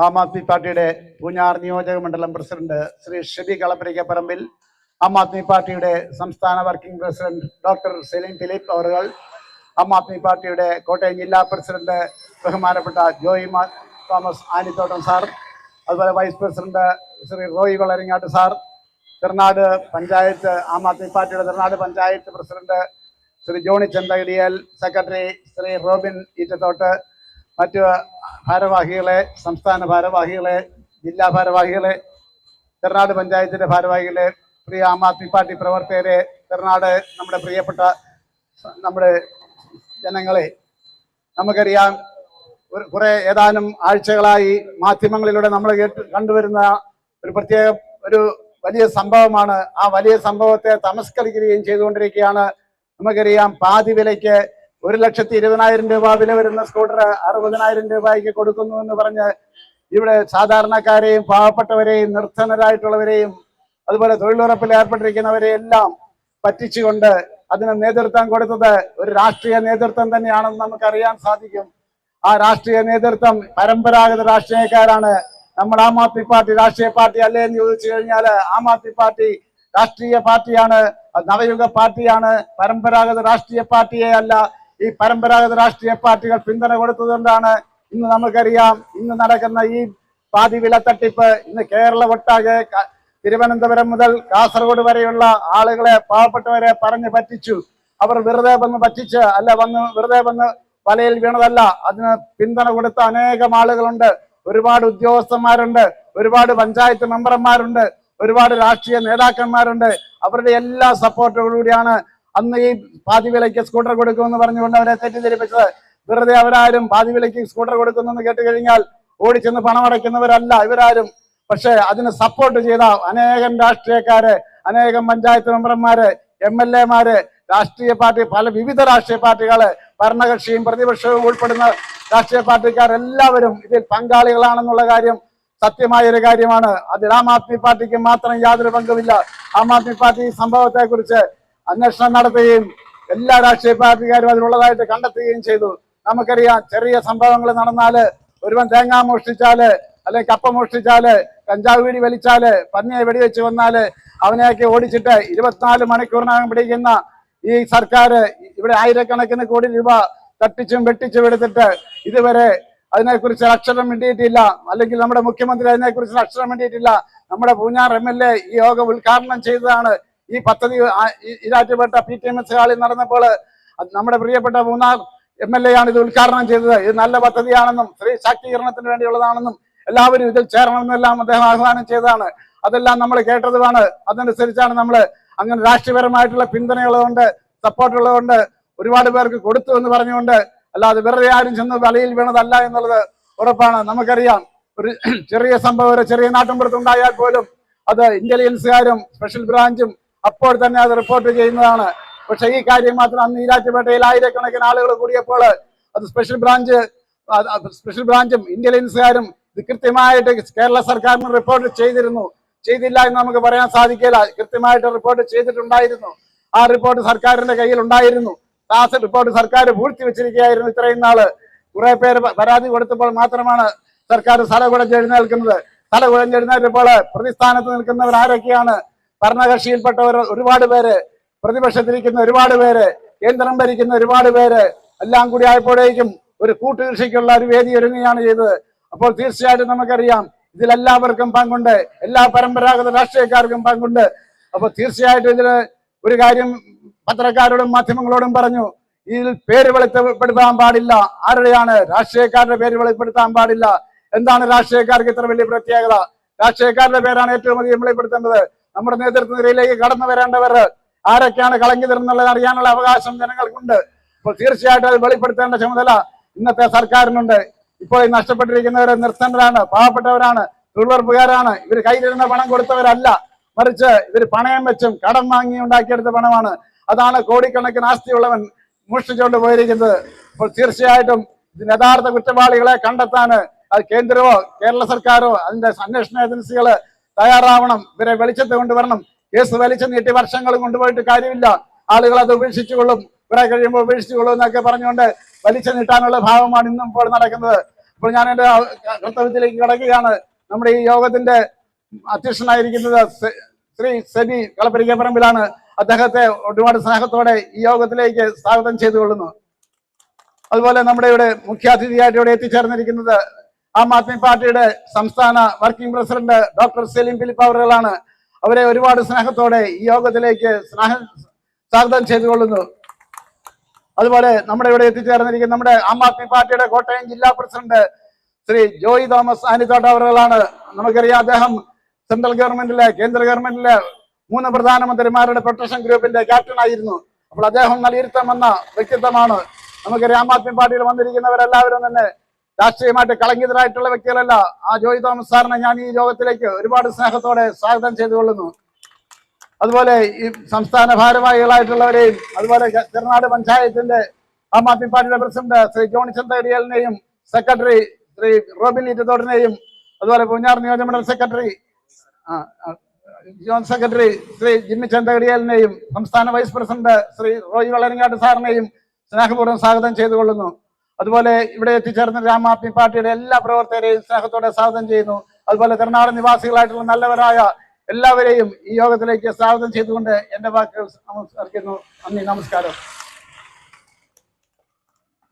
ആം ആദ്മി പാർട്ടിയുടെ പൂഞ്ഞാർ നിയോജക മണ്ഡലം പ്രസിഡന്റ് ശ്രീ ഷബി കളപ്പരിക്കപ്പറമ്പിൽ ആം ആദ്മി പാർട്ടിയുടെ സംസ്ഥാന working president doctor Selim Philip അവറുകൾ ആം ആദ്മി പാർട്ടിയുടെ കോട്ടയം ജില്ലാ പ്രസിഡന്റ് ബഹുമാനപ്പെട്ട ജോയി തോമസ് ആനിത്തോട്ടം സാർ അതുപോലെ vice president Shri Roy Valaringatt sir Thirunad panchayat Aam Aadmi പാർട്ടിയുടെ Thirunad panchayat president Shri Johnny Chanthakidiyal secretary Shri Robin Eettathottu മറ്റു ഭാരവാഹികളെ സംസ്ഥാന ഭാരവാഹികളെ ജില്ലാ ഭാരവാഹികളെ തിരുനാട് പഞ്ചായത്തിന്റെ ഭാരവാഹികളെ പ്രിയ ആം ആദ്മി പാർട്ടി പ്രവർത്തകരെ തിരുനാട് നമ്മുടെ പ്രിയപ്പെട്ട നമ്മുടെ ജനങ്ങളെ നമുക്കറിയാം കുറെ ഏതാനും ആഴ്ചകളായി മാധ്യമങ്ങളിലൂടെ നമ്മൾ കേട്ട് കണ്ടുവരുന്ന ഒരു പ്രത്യേക ഒരു വലിയ സംഭവമാണ്. ആ വലിയ സംഭവത്തെ തമസ്കരിക്കുകയും ചെയ്തുകൊണ്ടിരിക്കുകയാണ്. നമുക്കറിയാം പാതി വിലയ്ക്ക് ഒരു ലക്ഷത്തി ഇരുപതിനായിരം രൂപ വില വരുന്ന സ്കൂട്ടർ അറുപതിനായിരം രൂപയ്ക്ക് കൊടുക്കുന്നു എന്ന് പറഞ്ഞ് ഇവിടെ സാധാരണക്കാരെയും പാവപ്പെട്ടവരെയും നിർധനരായിട്ടുള്ളവരെയും അതുപോലെ തൊഴിലുറപ്പിൽ ഏർപ്പെട്ടിരിക്കുന്നവരെയെല്ലാം പറ്റിച്ചുകൊണ്ട് അതിന് നേതൃത്വം കൊടുത്തത് ഒരു രാഷ്ട്രീയ നേതൃത്വം തന്നെയാണെന്ന് നമുക്കറിയാൻ സാധിക്കും. ആ രാഷ്ട്രീയ നേതൃത്വം പരമ്പരാഗത രാഷ്ട്രീയക്കാരാണ്. നമ്മൾ ആം ആദ്മി പാർട്ടി രാഷ്ട്രീയ പാർട്ടി അല്ലേ എന്ന് ചോദിച്ചു കഴിഞ്ഞാൽ ആം ആദ്മി പാർട്ടി രാഷ്ട്രീയ പാർട്ടിയാണ് നവയുഗ പാർട്ടിയാണ്. പരമ്പരാഗത രാഷ്ട്രീയ പാർട്ടിയെ അല്ല ഈ പരമ്പരാഗത രാഷ്ട്രീയ പാർട്ടികൾ പിന്തുണ കൊടുത്തതുകൊണ്ടാണ് ഇന്ന് നമുക്കറിയാം ഇന്ന് നടക്കുന്ന ഈ പാതി വില തട്ടിപ്പ് ഇന്ന് കേരള ഒട്ടാകെ തിരുവനന്തപുരം മുതൽ കാസർഗോഡ് വരെയുള്ള ആളുകളെ പാവപ്പെട്ടവരെ പറഞ്ഞ് പറ്റിച്ചു. അവർ വെറുതെ വന്ന് പറ്റിച്ച് അല്ല വന്ന് വെറുതെ വന്ന് വലയിൽ വീണതല്ല. അതിന് പിന്തുണ കൊടുത്ത അനേകം ആളുകളുണ്ട്. ഒരുപാട് ഉദ്യോഗസ്ഥന്മാരുണ്ട്. ഒരുപാട് പഞ്ചായത്ത് മെമ്പർമാരുണ്ട്. ഒരുപാട് രാഷ്ട്രീയ നേതാക്കന്മാരുണ്ട്. അവരുടെ എല്ലാ സപ്പോർട്ടോടുകൂടിയാണ് അന്ന് ഈ പാതി വിലയ്ക്ക് സ്കൂട്ടർ കൊടുക്കുമെന്ന് പറഞ്ഞുകൊണ്ട് അവരെ തെറ്റിദ്ധരിപ്പിച്ചത്. വെറുതെ അവരാരും പാതി വിലയ്ക്ക് സ്കൂട്ടർ കൊടുക്കുന്നു എന്ന് കേട്ട് കഴിഞ്ഞാൽ ഓടിച്ചെന്ന് പണമടയ്ക്കുന്നവരല്ല ഇവരാരും. പക്ഷെ അതിന് സപ്പോർട്ട് ചെയ്ത അനേകം രാഷ്ട്രീയക്കാര് അനേകം പഞ്ചായത്ത് മെമ്പർമാര് എം എൽ എമാര് രാഷ്ട്രീയ പാർട്ടി പല വിവിധ രാഷ്ട്രീയ പാർട്ടികൾ ഭരണകക്ഷിയും പ്രതിപക്ഷവും ഉൾപ്പെടുന്ന രാഷ്ട്രീയ പാർട്ടിക്കാർ എല്ലാവരും ഇതിൽ പങ്കാളികളാണെന്നുള്ള കാര്യം സത്യമായ ഒരു കാര്യമാണ്. അതിൽ ആം ആദ്മി പാർട്ടിക്ക് മാത്രം യാതൊരു പങ്കുമില്ല. ആം ആദ്മി പാർട്ടി ഈ സംഭവത്തെ കുറിച്ച് അന്വേഷണം നടത്തുകയും എല്ലാ രാഷ്ട്രീയ പാർട്ടിക്കാരും അതിലുള്ളതായിട്ട് കണ്ടെത്തുകയും ചെയ്തു. നമുക്കറിയാം ചെറിയ സംഭവങ്ങൾ നടന്നാൽ ഒരുവൻ തേങ്ങ മോഷ്ടിച്ചാൽ അല്ലെങ്കിൽ കപ്പ മോഷ്ടിച്ചാൽ കഞ്ചാവ് വീടി വലിച്ചാൽ പന്നിയെ വെടിവെച്ച് വന്നാൽ അവനെയൊക്കെ ഓടിച്ചിട്ട് ഇരുപത്തിനാല് മണിക്കൂറിനകം പിടിക്കുന്ന ഈ സർക്കാർ ഇവിടെ ആയിരക്കണക്കിന് കോടി രൂപ തട്ടിച്ചും വെട്ടിച്ചും എടുത്തിട്ട് ഇതുവരെ അതിനെക്കുറിച്ച് അക്ഷരം വേണ്ടിയിട്ടില്ല അല്ലെങ്കിൽ നമ്മുടെ മുഖ്യമന്ത്രി അതിനെക്കുറിച്ച് അക്ഷരം വേണ്ടിയിട്ടില്ല നമ്മുടെ പൂഞ്ഞാർ എം എൽ എ ഈ യോഗം ഉദ്ഘാടനം ചെയ്തതാണ് ഈ പദ്ധതി ഇതായിട്ട് പി ടി എം എസ് ഹാളിൽ നടന്നപ്പോൾ നമ്മുടെ പ്രിയപ്പെട്ട മൂന്നാർ എം എൽ എ ആണ് ഇത് ഉദ്ഘാടനം ചെയ്തത്. ഇത് നല്ല പദ്ധതിയാണെന്നും സ്ത്രീ ശാക്തീകരണത്തിന് വേണ്ടിയുള്ളതാണെന്നും എല്ലാവരും ഇതിൽ ചേരണമെന്നും എല്ലാം അദ്ദേഹം ആഹ്വാനം ചെയ്തതാണ്. അതെല്ലാം നമ്മൾ കേട്ടതുമാണ്. അതനുസരിച്ചാണ് നമ്മൾ അങ്ങനെ രാഷ്ട്രീയപരമായിട്ടുള്ള പിന്തുണയുള്ളതുകൊണ്ട് സപ്പോർട്ടുള്ളതുകൊണ്ട് ഒരുപാട് പേർക്ക് കൊടുത്തു എന്ന് പറഞ്ഞുകൊണ്ട് അല്ലാതെ വെറുതെ ആരും ചെന്ന് വലയിൽ വീണതല്ല എന്നുള്ളത് ഉറപ്പാണ്. നമുക്കറിയാം ഒരു ചെറിയ സംഭവം ഒരു ചെറിയ നാട്ടിൻപുറത്തുണ്ടായാൽ പോലും അത് ഇന്റലിജൻസുകാരും സ്പെഷ്യൽ ബ്രാഞ്ചും അപ്പോൾ തന്നെ അത് റിപ്പോർട്ട് ചെയ്യുന്നതാണ്. പക്ഷെ ഈ കാര്യം മാത്രം അന്ന് ഈരാറ്റുപേട്ടയിൽ ആയിരക്കണക്കിന് ആളുകൾ കൂടിയപ്പോൾ അത് സ്പെഷ്യൽ ബ്രാഞ്ച് സ്പെഷ്യൽ ബ്രാഞ്ചും ഇന്റലിജൻസുകാരും ഇത് കൃത്യമായിട്ട് കേരള സർക്കാരിന് റിപ്പോർട്ട് ചെയ്തിരുന്നു. ചെയ്തില്ല എന്ന് നമുക്ക് പറയാൻ സാധിക്കില്ല. കൃത്യമായിട്ട് റിപ്പോർട്ട് ചെയ്തിട്ടുണ്ടായിരുന്നു. ആ റിപ്പോർട്ട് സർക്കാരിന്റെ കയ്യിൽ ഉണ്ടായിരുന്നു ആ റിപ്പോർട്ട് സർക്കാർ പൂഴ്ത്തി വെച്ചിരിക്കുകയായിരുന്നു ഇത്രയും നാൾ. കുറെ പേര് പരാതി കൊടുത്തപ്പോൾ മാത്രമാണ് സർക്കാർ സ്ഥലകുടഞ്ഞ് കുഴഞ്ഞെഴുന്നേൽക്കുന്നത് സ്ഥലകുടഞ്ഞ് എഴുന്നേറ്റപ്പോൾ പ്രതിസ്ഥാനത്ത് നിൽക്കുന്നവർ ആരൊക്കെയാണ് ഭരണകക്ഷിയിൽപ്പെട്ടവർ ഒരുപാട് പേര് പ്രതിപക്ഷത്തിരിക്കുന്ന ഒരുപാട് പേര് കേന്ദ്രം ഭരിക്കുന്ന ഒരുപാട് പേര് എല്ലാം കൂടി ആയപ്പോഴേക്കും ഒരു കൂട്ടുകൃഷിക്കുള്ള ഒരു വേദി ഒരുങ്ങുകയാണ് ചെയ്തത്. അപ്പോൾ തീർച്ചയായിട്ടും നമുക്കറിയാം ഇതിലെല്ലാവർക്കും പങ്കുണ്ട് എല്ലാ പരമ്പരാഗത രാഷ്ട്രീയക്കാർക്കും പങ്കുണ്ട്. അപ്പോൾ തീർച്ചയായിട്ടും ഇതിൽ ഒരു കാര്യം പത്രക്കാരോടും മാധ്യമങ്ങളോടും പറഞ്ഞു ഇതിൽ പേര് വെളിപ്പെടുത്താൻ പാടില്ല. ആരുടെയാണ് രാഷ്ട്രീയക്കാരുടെ പേര് വെളിപ്പെടുത്താൻ പാടില്ല? എന്താണ് രാഷ്ട്രീയക്കാർക്ക് ഇത്ര വലിയ പ്രത്യേകത? രാഷ്ട്രീയക്കാരുടെ പേരാണ് ഏറ്റവും അധികം വെളിപ്പെടുത്തേണ്ടത്. നമ്മുടെ നേതൃത്വ നിരയിലേക്ക് കടന്നു വരേണ്ടവർ ആരൊക്കെയാണ് കളങ്കിതരെന്നുള്ളത് അറിയാനുള്ള അവകാശം ജനങ്ങൾക്കുണ്ട്. അപ്പോൾ തീർച്ചയായിട്ടും അത് വെളിപ്പെടുത്തേണ്ട ചുമതല ഇന്നത്തെ സർക്കാരിനുണ്ട്. ഇപ്പോൾ ഈ നഷ്ടപ്പെട്ടിരിക്കുന്നവർ നിർത്തനരാണ് പാവപ്പെട്ടവരാണ്. തൊഴിലുറപ്പുകാരാണ്. ഇവർ കയ്യിലിരുന്ന പണം കൊടുത്തവരല്ല. മറിച്ച് ഇവർ പണയം വെച്ചും കടം വാങ്ങി ഉണ്ടാക്കിയെടുത്ത പണമാണ്. അതാണ് കോടിക്കണക്കിന് ആസ്തിയുള്ളവൻ മോഷ്ടിച്ചുകൊണ്ട് പോയിരിക്കുന്നത്. അപ്പോൾ തീർച്ചയായിട്ടും ഇതിന് യഥാർത്ഥ കുറ്റവാളികളെ കണ്ടെത്താൻ അത് കേന്ദ്രമോ കേരള സർക്കാരോ അതിന്റെ അന്വേഷണ ഏജൻസികൾ തയ്യാറാവണം. ഇവരെ വെളിച്ചത്ത് കൊണ്ടുവരണം. കേസ് വലിച്ചു നീട്ടി വർഷങ്ങൾ കൊണ്ടുപോയിട്ട് കാര്യമില്ല. ആളുകൾ അത് ഉപേക്ഷിച്ചുകൊള്ളും. കുറെ കഴിയുമ്പോൾ ഉപേക്ഷിച്ചുകൊള്ളും എന്നൊക്കെ പറഞ്ഞുകൊണ്ട് വലിച്ചു നീട്ടാനുള്ള ഭാവമാണ് ഇന്നും ഇപ്പോൾ നടക്കുന്നത്. ഇപ്പോൾ ഞാൻ എന്റെ കർത്തവ്യത്തിലേക്ക് കിടക്കുകയാണ്. നമ്മുടെ ഈ യോഗത്തിന്റെ അധ്യക്ഷനായിരിക്കുന്നത് ശ്രീ സെബി കളപ്പരിക്കപ്പറമ്പിലാണ് അദ്ദേഹത്തെ ഒരുപാട് സ്നേഹത്തോടെ ഈ യോഗത്തിലേക്ക് സ്വാഗതം ചെയ്തുകൊള്ളുന്നു. അതുപോലെ നമ്മുടെ ഇവിടെ മുഖ്യാതിഥിയായിട്ട് ഇവിടെ എത്തിച്ചേർന്നിരിക്കുന്നത് ആം ആദ്മി പാർട്ടിയുടെ സംസ്ഥാന working president doctor Saleem Philip അവറുകളാണ് അവരെ ഒരുപാട് സ്നേഹത്തോടെ ഈ യോഗത്തിലേക്ക് സ്നേഹ സ്വാഗതം ചെയ്തുകൊള്ളുന്നു. അതുപോലെ നമ്മുടെ ഇവിടെ എത്തിച്ചേർന്നിരിക്കുന്ന നമ്മുടെ ആം ആദ്മി പാർട്ടിയുടെ കോട്ടയം ജില്ലാ president Shri Joy Thomas Anithotta അവറുകളാണ്. നമുക്കറിയാം അദ്ദേഹം സെൻട്രൽ ഗവൺമെന്റിലെ കേന്ദ്ര ഗവൺമെന്റിലെ മൂന്ന് പ്രധാനമന്ത്രിമാരുടെ പ്രൊട്ടക്ഷൻ ഗ്രൂപ്പിന്റെ ക്യാപ്റ്റൻ ആയിരുന്നു. അപ്പോൾ അദ്ദേഹം നൽകിയിരുത്തം എന്ന വ്യക്തിത്വമാണ്. നമുക്കറിയാം ആം ആദ്മി പാർട്ടിയിൽ വന്നിരിക്കുന്നവരെല്ലാവരും തന്നെ രാഷ്ട്രീയമായിട്ട് കളങ്കിതരായിട്ടുള്ള വ്യക്തികളല്ല. ആ ജോയി തോമസ് സാറിനെ ഞാൻ ഈ യോഗത്തിലേക്ക് ഒരുപാട് സ്നേഹത്തോടെ സ്വാഗതം ചെയ്തുകൊള്ളുന്നു. അതുപോലെ ഈ സംസ്ഥാന ഭാരവാഹികളായിട്ടുള്ളവരെയും അതുപോലെ ചെറുനാട് പഞ്ചായത്തിന്റെ ആം ആദ്മി പാർട്ടിയുടെ പ്രസിഡന്റ് ശ്രീ ജോണി ചന്തേരിയലിനെയും സെക്രട്ടറി ശ്രീ റോബിൻ ഈറ്റത്തോടിനെയും അതുപോലെ പൂഞ്ഞാർ നിയോജകമണ്ഡലം secretary John secretary Shri Jimmy ചന്തകടിയലിനെയും സംസ്ഥാന vice president Shri Roy Valarangatt സാറിനെയും സ്നേഹപൂർവം സ്വാഗതം ചെയ്തുകൊള്ളുന്നു. അതുപോലെ ഇവിടെ എത്തിച്ചേർന്ന രാം ആദ്മി പാർട്ടിയുടെ എല്ലാ പ്രവർത്തകരെയും സ്നേഹത്തോടെ സ്വാഗതം ചെയ്യുന്നു. അതുപോലെ തിരുനാട് നിവാസികളായിട്ടുള്ള നല്ലവരായ എല്ലാവരെയും ഈ യോഗത്തിലേക്ക് സ്വാഗതം ചെയ്തുകൊണ്ട് എന്റെ വാക്കുകൾ നമസ്കരിക്കുന്നു നന്ദി നമസ്കാരം.